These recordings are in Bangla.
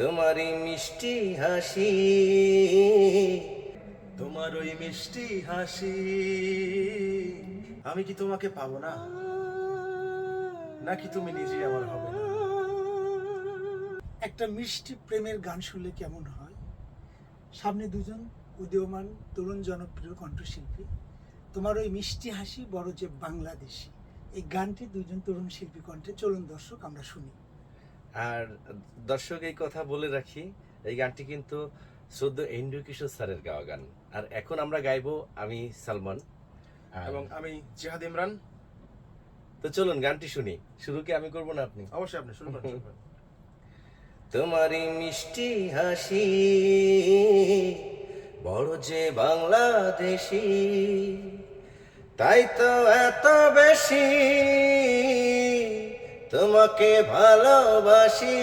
তোমারই মিষ্টি হাসি, তোমার ওই মিষ্টি হাসি, আমি কি তোমাকে পাবো না? নাকি তুমি নিজে আমার হবে একটা মিষ্টি প্রেমের গান শুনলে কেমন হয়? সামনে দুজন উদীয়মান তরুণ জনপ্রিয় কণ্ঠশিল্পী। তোমার ওই মিষ্টি হাসি বড় যে বাংলাদেশি। এই গানটি দুজন তরুণ শিল্পী কণ্ঠে চলুন দর্শক আমরা শুনি। আর দর্শক এই কথা বলে রাখি এই গানটি কিন্তু সদ্য এন্ড্রু কিশোর স্যারের গাওয়া গান। আর এখন আমরা গাইবো আমি সালমান এবং আমি জিহাদ ইমরান। তো চলুন গানটি শুনি। শুরু কি আমি করব না আপনি? অবশ্যই আপনি শুরু করুন তোমারই মিষ্টি হাসি বড় যে বাংলাদেশি তাই তো এত বেশি। তোমাকে ভালোবাসি।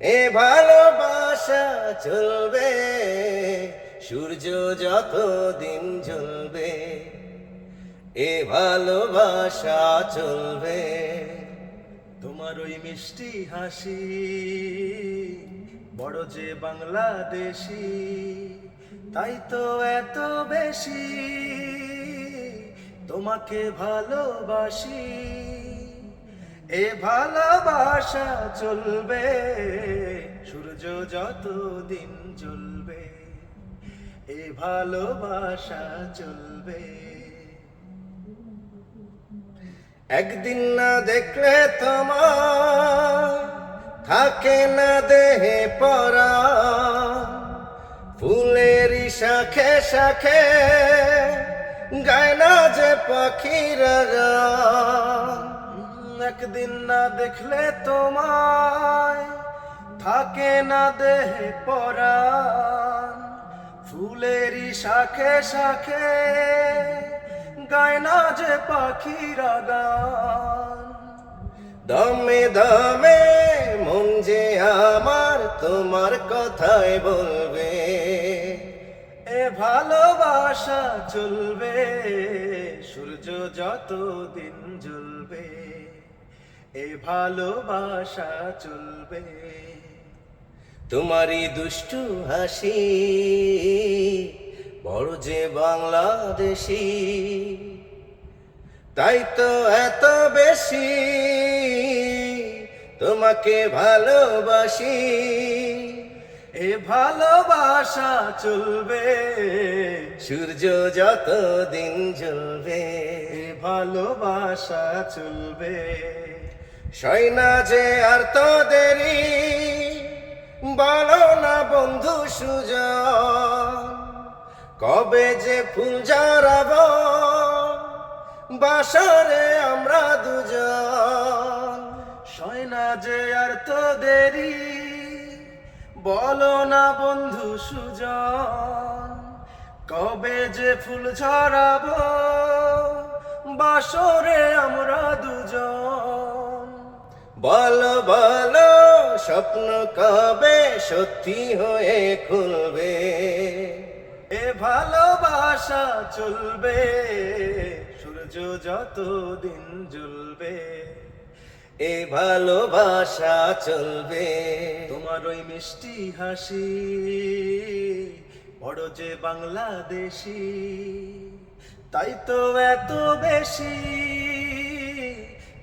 এ ভালোবাসা চলবে, সূর্য যত দিন জ্বলবে এ ভালোবাসা চলবে। তোমার ওই মিষ্টি হাসি, বড় যে বাংলাদেশি, তাই তো এত বেশি তোমাকে ভালোবাসি। এ ভালোবাসা চলবে, সূর্য যত দিন জ্বলবে, এ ভালোবাসা চলবে একদিন না দেখলে তোমার, থাকে না দেহে পরা ফুলেরই শাখে শাখে গায় না যে পাখিরা। একদিন না দেখলে তোমায়, থাকে না দেহে পরাণ। ফুলেরই শাখে শাখে গায় না যে পাখিরা গান দমে দমে মন যে আমার তোমার কথাই বলবে, এ ভালোবাসা চলবে, সূর্য যত দিন জ্বলবে। এ ভালোবাসা চলবে। তোমারই দুষ্টু হাসি, বড় যে বাংলাদেশি, তাই তো এত বেশি তোমাকে ভালোবাসি। এ ভালোবাসা চলবে। সূর্য যত দিন জ্বলবে। এ ভালোবাসা চলবে। সৈনা যে আর তো দেরি বলো না বন্ধু সুজন কবে যে ফুল জড়াব বাসরে আমরা দুজন। সৈনা যে আর তো দেরি বলো না বন্ধু সুজন, কবে যে ফুল ঝরাবো, বাসরে আমরা দুজন। বলো বলো, স্বপ্ন কবে সত্যি হয়ে খুলবে? এ ভালোবাসা চলবে, সূর্য যত দিন জ্বলবে। এ ভালোবাসা চলবে। তোমার ওই মিষ্টি হাসি, বড় যে বাংলাদেশি, তাই তো এত বেশি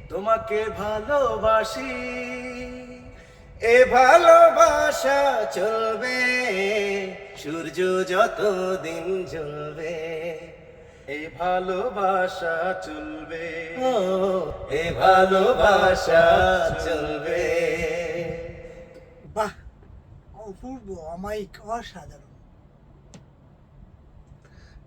তোমাকে ভালোবাসি। এ ভালোবাসা চলবে, সূর্য যত দিন জ্বলবে। এই ভালোবাসা চলবে। ও। এ ভালোবাসা চলবে। বাহ অপূর্ব অমায়িক অসাধারণ।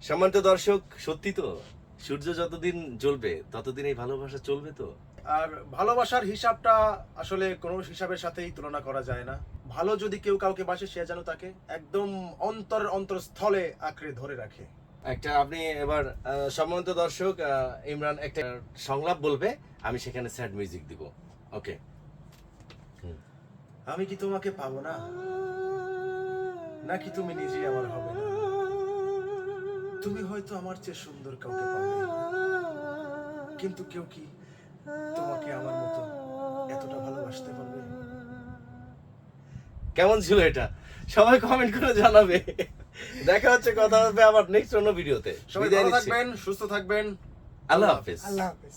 সম্মানিত দর্শক সত্যি তো সূর্য যতদিন জ্বলবে ততদিন এই ভালোবাসা চলবে তো? আর ভালোবাসার হিসাবটা আসলে কোনো হিসাবের সাথেই তুলনা করা যায় না। ভালো যদি কেউ কাউকে বাসে সে যেন তাকে একদম অন্তর অন্তরস্থলে আঁকড়ে ধরে রাখে। একটা আপনি এবার সম্মানিত দর্শক ইমরান একটা সংলাপ বলবে আমি সেখানে স্যাড মিউজিক দিব। ওকে আমি কি তোমাকে পাবো না? নাকি তুমি নিজেই আমার হবে না? তুমি হয়তো আমার চেয়ে সুন্দর কাউকে পাবে কিন্তু কেউ কি তোমাকে আমার মতো এতটা ভালোবাসতে পারবে? কেমন ছিল এটা? সবাই কমেন্ট করে জানাবে। দেখা হচ্ছে কথা হবে আবার নেক্সট অন্য ভিডিওতে সবাই ভালো থাকবেন সুস্থ থাকবেন। আল্লাহ হাফেজ। আল্লাহ হাফেজ।